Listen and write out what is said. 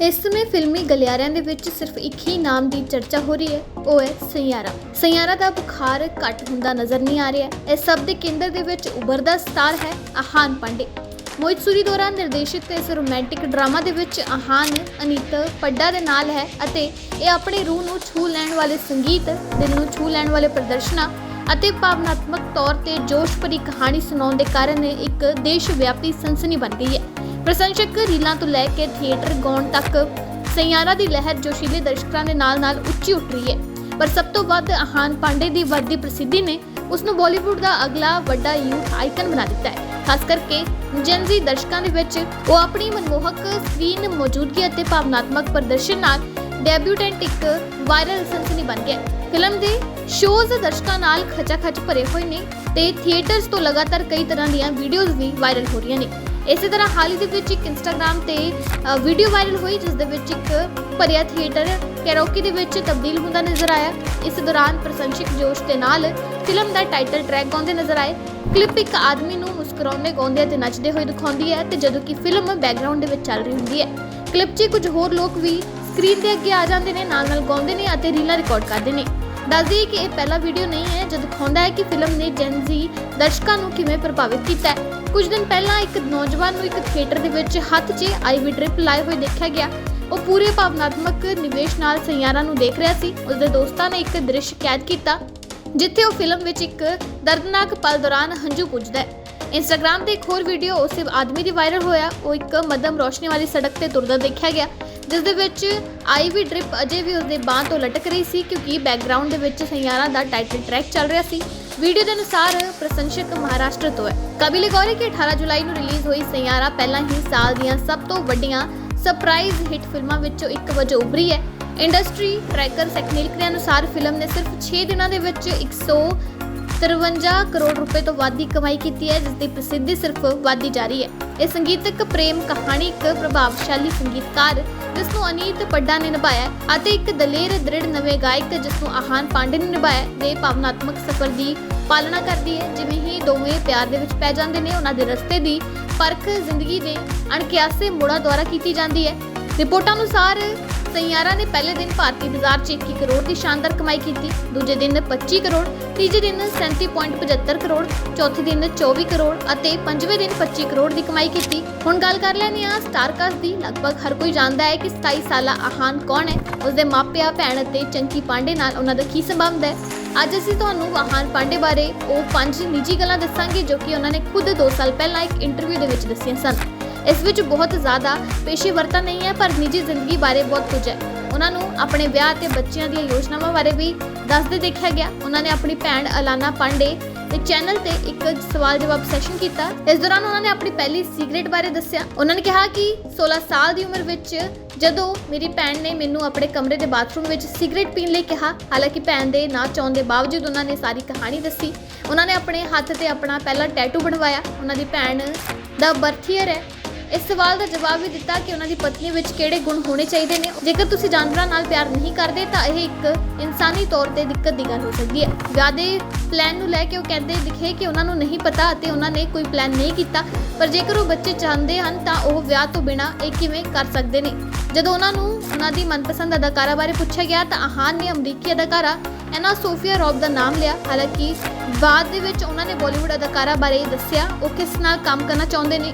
ਇਸ ਸਮੇਂ ਫਿਲਮੀ ਗਲਿਆਰਿਆਂ ਦੇ ਵਿੱਚ ਸਿਰਫ ਇੱਕ ਹੀ ਨਾਮ ਦੀ ਚਰਚਾ ਹੋ ਰਹੀ ਹੈ, ਉਹ ਹੈ ਸਈਆਰਾ ਸਈਆਰਾ ਦਾ ਬੁਖਾਰ ਘੱਟ ਹੁੰਦਾ ਨਜ਼ਰ ਨਹੀਂ ਆ ਰਿਹਾ। ਇਸ ਸਭ ਦੇ ਕੇਂਦਰ ਦੇ ਵਿੱਚ ਉਭਰਦਾ ਸਟਾਰ ਹੈ ਆਹਾਨ ਪਾਂਡੇ। ਮੋਹਿਤ ਸੂਰੀ ਦੁਆਰਾ ਨਿਰਦੇਸ਼ਿਤ ਇਸ ਰੋਮਾਂਟਿਕ ਡਰਾਮਾ ਦੇ ਵਿੱਚ ਆਹਾਨ ਅਨੀਤ ਪੱਡਾ ਦੇ ਨਾਲ ਹੈ ਅਤੇ ਇਹ ਆਪਣੇ ਰੂਹ ਨੂੰ ਛੂ ਲੈਣ ਵਾਲੇ ਸੰਗੀਤ, ਦਿਲ ਨੂੰ ਛੂ ਲੈਣ ਵਾਲੇ ਪ੍ਰਦਰਸ਼ਨਾਂ ਅਤੇ ਭਾਵਨਾਤਮਕ ਤੌਰ ਤੇ ਜੋਸ਼ ਭਰੀ ਕਹਾਣੀ ਸੁਣਾਉਣ ਦੇ ਕਾਰਨ ਇੱਕ ਦੇਸ਼ ਵਿਆਪੀ ਸਨਸਨੀ ਬਣ ਗਈ ਹੈ। ਪ੍ਰਸ਼ੰਸਕ ਰੀਲਾਂ ਤੋਂ ਲੈ ਕੇ ਥੀਏਟਰ ਗਾਉਣ ਤੱਕ ਸਈਆਰਾ ਦੀ ਲਹਿਰ ਜੋਸ਼ੀਲੇ ਦਰਸ਼ਕਾਂ ਦੇ ਨਾਲ-ਨਾਲ ਉੱਚੀ ਉੱਠ ਰਹੀ ਹੈ। ਪਰ ਸਭ ਤੋਂ ਵੱਧ ਆਹਾਨ ਪਾਂਡੇ ਦੀ ਵੱਧਦੀ ਪ੍ਰਸਿੱਧੀ ਨੇ ਉਸ ਨੂੰ ਬਾਲੀਵੁੱਡ ਦਾ ਅਗਲਾ ਵੱਡਾ ਯੂਥ ਆਈਕਨ ਬਣਾ ਦਿੱਤਾ ਹੈ। ਖਾਸ ਕਰਕੇ ਜਨਜ਼ੀ ਦਰਸ਼ਕਾਂ ਦੇ ਵਿੱਚ ਉਹ ਆਪਣੀ ਮਨਮੋਹਕ ਸਕਰੀਨ ਮੌਜੂਦਗੀ ਅਤੇ ਭਾਵਨਾਤਮਕ ਪ੍ਰਦਰਸ਼ਨ ਨਾਲ ਡੈਬਿਊਟੈਂਟ ਇੱਕ ਵਾਇਰਲ ਸਨਸਨੀ ਬਣ ਗਿਆ ਫਿਲਮ ਦੇ ਸ਼ੋਜ਼ ਦਰਸ਼ਕਾਂ ਨਾਲ ਖਚਾ-ਖਚ ਭਰੇ ਹੋਏ ਨੇ ਤੇ ਥੀਏਟਰਸ ਤੋਂ ਲਗਾਤਾਰ ਕਈ ਤਰ੍ਹਾਂ ਦੀਆਂ ਵੀਡੀਓਜ਼ ਵੀ ਵਾਇਰਲ ਹੋ ਰਹੀਆਂ ਨੇ। ਇਸੇ ਤਰ੍ਹਾਂ ਹਾਲ ਹੀ ਦੇ ਵਿੱਚ ਇੱਕ ਇੰਸਟਾਗ੍ਰam ਤੇ ਵੀਡੀਓ ਵਾਇਰਲ ਹੋਈ, ਜਿਸ ਦੇ ਵਿੱਚ ਇੱਕ ਭਰਿਆ ਥੀਏਟਰ ਕੈਰੋਕੀ ਦੇ ਵਿੱਚ ਤਬਦੀਲ ਹੁੰਦਾ ਨਜ਼ਰ ਆਇਆ। ਇਸ ਦੌਰਾਨ ਪ੍ਰਸ਼ੰਸਕ ਜੋਸ਼ ਦੇ ਨਾਲ ਫਿਲਮ ਦਾ ਟਾਈਟਲ ਟਰੈਕ ਗਾਉਂਦੇ ਨਜ਼ਰ ਆਏ। ਕਲਿੱਪ ਇੱਕ ਆਦਮੀ ਨੂੰ ਮੁਸਕਰਾਉਂਦੇ, ਗਾਉਂਦੇ ਅਤੇ ਨੱਚਦੇ ਹੋਏ ਦਿਖਾਉਂਦੀ ਹੈ ਤੇ ਜਦੋਂ ਕਿ ਫਿਲਮ ਬੈਕਗ੍ਰਾਉਂਡ ਦੇ ਵਿੱਚ ਚੱਲ ਰਹੀ ਹੁੰਦੀ ਹੈ। ਕਲਿੱਪ 'ਚ ਕੁਝ ਹੋਰ ਲੋਕ ਵੀ ਸਕਰੀਨ ਦੇ ਅੱਗੇ ਆ ਜਾਂਦੇ ਨੇ ਨਾਲ ਨਾਲ ਗਾਉਂਦੇ ਨੇ ਅਤੇ ਰੀਲਾਂ ਰਿਕਾਰਡ ਕਰਦੇ ਨੇ। ਦੱਸ ਕਿ ਇਹ ਪਹਿਲਾ ਵੀਡੀਓ ਨਹੀਂ ਹੈ, ਜੋ ਦਿਖਾਉਂਦਾ ਹੈ ਕਿ ਫਿਲਮ ਨੇ ਜੈਨਜ਼ੀ ਦਰਸ਼ਕਾਂ ਨੂੰ ਕਿਵੇਂ ਪ੍ਰਭਾਵਿਤ ਕੀਤਾ ਹੈ। ਕੁਝ ਦਿਨ ਪਹਿਲਾਂ ਇੱਕ ਨੌਜਵਾਨ ਨੂੰ ਇੱਕ ਥੀਏਟਰ ਦੇ ਵਿੱਚ ਹੱਥ 'ਚ ਆਈਵੀ ਡ੍ਰਿਪ ਲਾਏ ਹੋਏ ਦੇਖਿਆ ਗਿਆ। ਉਹ ਪੂਰੇ ਭਾਵਨਾਤਮਕ ਨਿਵੇਸ਼ ਨਾਲ ਸਈਆਰਾ ਨੂੰ ਦੇਖ ਰਿਹਾ ਸੀ। ਉਸਦੇ ਦੋਸਤਾਂ ਨੇ ਇੱਕ ਦ੍ਰਿਸ਼ ਕੈਦ ਕੀਤਾ, ਜਿੱਥੇ ਉਹ ਫਿਲਮ ਵਿੱਚ ਇੱਕ ਦਰਦਨਾਕ ਪਲ ਦੌਰਾਨ ਹੰਝੂ ਪੁੱਜਦਾ ਹੈ। ਇੰਸਟਾਗ੍ਰam ਤੇ ਇੱਕ ਹੋਰ ਵੀਡੀਓ ਉਸੇ ਆਦਮੀ ਦੀ ਵਾਇਰਲ ਹੋਇਆ। ਉਹ ਇੱਕ ਮੱਧਮ ਰੋਸ਼ਨੀ ਵਾਲੀ ਸੜਕ ਤੇ ਤੁਰਦਾ ਦੇਖਿਆ ਗਿਆ ਜਿਸ ਦੇ ਵਿੱਚ ਆਈਵੀ ਡ੍ਰਿਪ ਅਜੇ ਵੀ ਉਸਦੇ ਬਾਹ ਤੋਂ ਲਟਕ ਰਹੀ ਸੀ, ਕਿਉਂਕਿ ਬੈਕਗ੍ਰਾਉਂਡ ਦੇ ਵਿੱਚ ਸਈਆਰਾ ਦਾ ਟਾਈਟਲ ਟਰੈਕ ਚੱਲ ਰਿਹਾ ਸੀ। ਵੀਡੀਓ ਦੇ ਅਨੁਸਾਰ ਪ੍ਰਸ਼ੰਸਕ ਮਹਾਰਾਸ਼ਟਰ ਤੋਂ ਹੈ। ਕਾਬਿਲੇ ਗੌਰ ਹੈ ਕਿ 18 ਜੁਲਾਈ ਨੂੰ ਰਿਲੀਜ਼ ਹੋਈ ਸਈਆਰਾ ਪਹਿਲਾਂ ਹੀ ਸਾਲ ਦੀਆਂ ਸਭ ਤੋਂ ਵੱਡੀਆਂ ਸਰਪ੍ਰਾਈਜ਼ ਹਿੱਟ ਫਿਲਮਾਂ ਵਿੱਚੋਂ ਇੱਕ ਵਜੋਂ ਉੱਭਰੀ ਹੈ। ਇੰਡਸਟਰੀ ਟਰੈਕਰ ਸੈਕਨਿਲਕ ਦੇ ਅਨੁਸਾਰ ਫਿਲਮ ਨੇ ਸਿਰਫ 6 ਦਿਨਾਂ ਦੇ ਵਿੱਚ 153 ਕਰੋੜ ਰੁਪਏ ਤੋਂ ਵੱਧ ਦੀ ਕਮਾਈ ਕੀਤੀ ਹੈ ਜਿਸ ਦੀ ਪ੍ਰਸਿੱਧੀ ਸਿਰਫ ਵਧਦੀ ਜਾ ਰਹੀ ਹੈ। ਇਹ ਸੰਗੀਤਕ ਪ੍ਰੇਮ ਕਹਾਣੀ ਇੱਕ ਪ੍ਰਭਾਵਸ਼ਾਲੀ ਸੰਗੀਤਕਾਰ ਜਿਸ ਨੂੰ ਅਨੀਤ ਪੱਡਾ ਨੇ ਨਿਭਾਇਆ ਅਤੇ ਇੱਕ ਦਲੇਰ ਦ੍ਰਿੜ ਨਵੇਂ ਗਾਇਕ ਜਿਸ ਨੂੰ ਆਹਾਨ ਪਾਂਡੇ ਨੇ ਨਿਭਾਇਆ, ਦੇ ਭਾਵਨਾਤਮਕ ਸਫ਼ਰ ਦੀ ਪਾਲਣਾ ਕਰਦੀ ਹੈ। ਜਿਵੇਂ ਹੀ ਦੋਵੇਂ ਪਿਆਰ ਦੇ ਵਿੱਚ ਪੈ ਜਾਂਦੇ ਨੇ, ਉਹਨਾਂ ਦੇ ਰਸਤੇ ਦੀ ਪਰਖ ਜ਼ਿੰਦਗੀ ਦੇ ਅਣਕਿਆਸੇ ਮੋੜਾਂ ਦੁਆਰਾ ਕੀਤੀ ਜਾਂਦੀ ਹੈ। ਰਿਪੋਰਟਾਂ ਅਨੁਸਾਰ ਸਈਆਰਾ ਨੇ ਪਹਿਲੇ ਦਿਨ ਭਾਰਤੀ ਬਾਜ਼ਾਰ 'ਚ 21 ਕਰੋੜ ਦੀ ਸ਼ਾਨਦਾਰ ਕਮਾਈ ਕੀਤੀ। ਦੂਜੇ ਦਿਨ 25 ਕਰੋੜ, ਤੀਜੇ ਦਿਨ 37.75 ਕਰੋੜ, ਚੌਥੇ ਦਿਨ 24 ਕਰੋੜ ਅਤੇ ਪੰਜਵੇਂ ਦਿਨ 25 ਕਰੋੜ ਦੀ ਕਮਾਈ ਕੀਤੀ। ਹੁਣ ਗੱਲ ਕਰ ਲੈਂਦੇ ਹਾਂ ਸਟਾਰਕਾਸਟ ਦੀ। ਲਗਭਗ ਹਰ ਕੋਈ ਜਾਣਦਾ ਹੈ ਕਿ 27 ਸਾਲਾ ਆਹਾਨ ਕੌਣ ਹੈ? ਉਸਦੇ ਮਾਪਿਆਂ, ਭੈਣ ਅਤੇ ਚੰਕੀ ਪਾਂਡੇ ਨਾਲ ਉਹਨਾਂ ਦਾ ਕੀ ਸੰਬੰਧ ਹੈ? ਅੱਜ ਅਸੀਂ ਤੁਹਾਨੂੰ ਆਹਾਨ ਪਾਂਡੇ ਬਾਰੇ ਉਹ ਪੰਜ ਨਿੱਜੀ ਗੱਲਾਂ ਦੱਸਾਂਗੇ ਜੋ ਕਿ ਉਹਨਾਂ ਨੇ ਖੁਦ 2 ਸਾਲ ਪਹਿਲਾਂ ਇੱਕ ਇੰਟਰਵਿਊ ਦੇ ਵਿੱਚ ਦੱਸੀਆਂ ਸਨ। ਇਸ ਵਿੱਚ ਬਹੁਤ ਜ਼ਿਆਦਾ ਪੇਸ਼ੇਵਰਤਾ ਨਹੀਂ ਹੈ, ਪਰ ਨਿੱਜੀ ਜ਼ਿੰਦਗੀ ਬਾਰੇ ਬਹੁਤ ਕੁਝ ਹੈ। ਉਹਨਾਂ ਨੂੰ ਆਪਣੇ ਵਿਆਹ ਤੇ ਬੱਚਿਆਂ ਦੀਆਂ ਯੋਜਨਾਵਾਂ ਬਾਰੇ ਵੀ ਦੱਸਦੇ ਦੇਖਿਆ ਗਿਆ। ਉਹਨਾਂ ਨੇ ਆਪਣੀ ਭੈਣ ਅਲਾਨਾ ਪਾਂਡੇ ਦੇ ਚੈਨਲ ਤੇ ਇੱਕ ਸਵਾਲ ਜਵਾਬ ਸੈਸ਼ਨ ਕੀਤਾ। ਇਸ ਦੌਰਾਨ ਉਹਨਾਂ ਨੇ ਆਪਣੀ ਪਹਿਲੀ ਸਿਗਰਟ ਬਾਰੇ ਦੱਸਿਆ। ਉਹਨਾਂ ਨੇ ਕਿਹਾ ਕਿ 16 ਸਾਲ ਦੀ ਉਮਰ ਵਿੱਚ ਜਦੋਂ ਮੇਰੀ ਭੈਣ ਨੇ ਮੈਨੂੰ ਆਪਣੇ ਕਮਰੇ ਦੇ ਬਾਥਰੂਮ ਵਿੱਚ ਸਿਗਰਟ ਪੀਣ ਲਈ ਕਿਹਾ, ਹਾਲਾਂਕਿ ਭੈਣ ਦੇ ਨਾ ਚਾਹੁਣ ਦੇ ਬਾਵਜੂਦ ਉਹਨਾਂ ਨੇ ਸਾਰੀ ਕਹਾਣੀ ਦੱਸੀ। ਉਹਨਾਂ ਨੇ ਆਪਣੇ ਹੱਥ ਤੇ ਆਪਣਾ ਪਹਿਲਾ ਟੈਟੂ ਬਣਵਾਇਆ। ਉਹਨਾਂ ਦੀ ਭੈਣ ਦਾ ਬਰਥ ਈਅਰ ਹੈ। ਇਸ ਸਵਾਲ ਦਾ ਜਵਾਬ ਵੀ ਦਿੱਤਾ ਕਿ ਉਹਨਾਂ ਦੀ ਪਤਨੀ ਵਿੱਚ ਕਿਹੜੇ ਗੁਣ ਹੋਣੇ ਚਾਹੀਦੇ ਨੇ। ਜੇਕਰ ਤੁਸੀਂ ਜਾਨਵਰਾਂ ਨਾਲ ਪਿਆਰ ਨਹੀਂ ਕਰਦੇ, ਤਾਂ ਇਹ ਇੱਕ ਇਨਸਾਨੀ ਤੌਰ ਤੇ ਦਿੱਕਤ ਦੀ ਗੱਲ ਹੋ ਸਕਦੀ ਹੈ। ਵਿਆਹ ਦੇ ਪਲਾਨ ਨੂੰ ਲੈ ਕੇ ਉਹ ਕਹਿੰਦੇ ਦਿਖੇ ਕਿ ਉਹਨਾਂ ਨੂੰ ਨਹੀਂ ਪਤਾ ਅਤੇ ਉਹਨਾਂ ਨੇ ਕੋਈ ਪਲਾਨ ਨਹੀਂ ਕੀਤਾ। ਪਰ ਜੇਕਰ ਉਹ ਬੱਚੇ ਚਾਹੁੰਦੇ ਹਨ, ਤਾਂ ਉਹ ਵਿਆਹ ਤੋਂ ਬਿਨਾਂ ਇਹ ਕਿਵੇਂ ਕਰ ਸਕਦੇ ਨੇ? ਜਦੋਂ ਉਹਨਾਂ ਨੂੰ ਉਹਨਾਂ ਦੀ ਮਨਪਸੰਦ ਅਦਾਕਾਰਾ ਬਾਰੇ ਪੁੱਛਿਆ ਗਿਆ, ਤਾਂ ਆਹਾਨ ਨੇ ਅਮਰੀਕੀ ਅਦਾਕਾਰਾ ਐਨਾ ਸੋਫੀਆ ਰੌਬ ਦਾ ਨਾਮ ਲਿਆ। ਹਾਲਾਂਕਿ ਬਾਅਦ ਦੇ ਵਿੱਚ ਉਹਨਾਂ ਨੇ ਬਾਲੀਵੁੱਡ ਅਦਾਕਾਰਾ ਬਾਰੇ ਦੱਸਿਆ, ਉਹ ਕਿਸ ਨਾਲ ਕੰਮ ਕਰਨਾ ਚਾਹੁੰਦੇ ਨੇ?